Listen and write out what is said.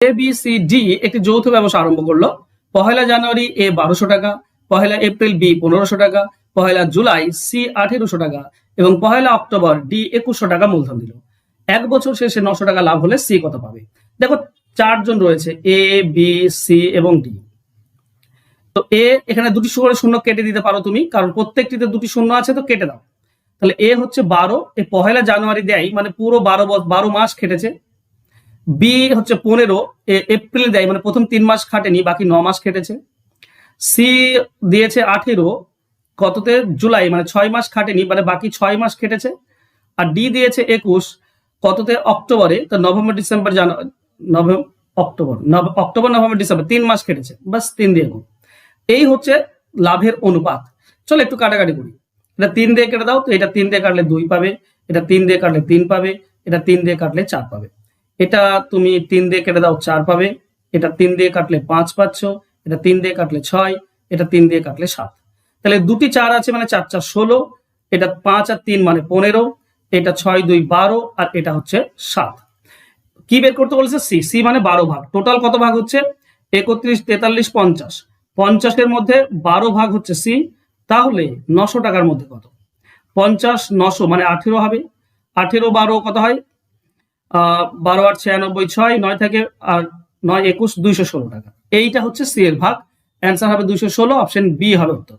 এ B C একটি যৌথ ব্যবসা আরম্ভ করল। পহেলা জানুয়ারি এ বারোশো টাকা, পহেলা এপ্রিল বি পনেরোশো টাকা, পহেলা জুলাই সি আঠেরোশো টাকা এবং পহেলা অক্টোবর ডি একুশশো টাকা মূলধন দিল। এক বছর শেষে নশো টাকা লাভ হলে সি কত পাবে? দেখো, চারজন রয়েছে এ বি সি এবং ডি তো এ এখানে দুটি করে শূন্য কেটে দিতে পারো তুমি, কারণ প্রত্যেকটিতে দুটি শূন্য আছে, তো কেটে দাও। তাহলে এ হচ্ছে বারো, এ পহেলা জানুয়ারি দেয় মানে পুরো বারো বারো মাস খেটেছে বি হচ্ছে পনেরো এপ্রিল দেয় মানে প্রথম তিন মাস খাটেনি, বাকি ন মাস খেটেছে সি দিয়েছে আঠেরো, কততে? জুলাই মানে ছয় মাস খাটেনি মানে বাকি ছয় মাস খেটেছে আর ডি দিয়েছে একুশ, কততে? অক্টোবরে, তো November, December January November October October, November, December, তিন মাস খেটেছে বাস তিন দিয়ে গুণ। এই হচ্ছে লাভের অনুপাত। চলো একটু কাটাকাটি করি। এটা তিন দিয়ে কেটে দাও, তো এটা তিন দিয়ে কাটলে দুই পাবে, এটা তিন দিয়ে কাটলে তিন পাবে, এটা তিন দিয়ে কাটলে চার পাবে। এটা তুমি তিন দিয়ে কেটে দাও চার পাবে। এটা তিন দিয়ে কাটলে পাঁচ পাচ্ছ, এটা তিন দিয়ে কাটলে ছয়, এটা তিন দিয়ে কাটলে সাত। তাহলে দুটি চার আছে মানে চার চার, ষোলো, এটা পাঁচ আর তিন মানে পনেরো, এটা ছয়, দুই, বারো, আর এটা হচ্ছে সাত। কি বের করতে বলেছে? সি সি মানে বারো ভাগ। টোটাল কত ভাগ হচ্ছে? একত্রিশ, তেতাল্লিশ, পঞ্চাশ। পঞ্চাশের মধ্যে বারো ভাগ হচ্ছে সি, তাহলে নশো টাকার মধ্যে কত? পঞ্চাশ, নশো মানে আঠেরো হবে। আঠেরো, বারো কত হয়? বারো আট ছিয়ানব্বই ছয়, নয় থেকে, আর নয় একুশ, দুইশো ষোলো টাকা। এইটা হচ্ছে সি এর ভাগ। অ্যান্সার হবে দুইশো ষোলো অপশন বি হবে উত্তর।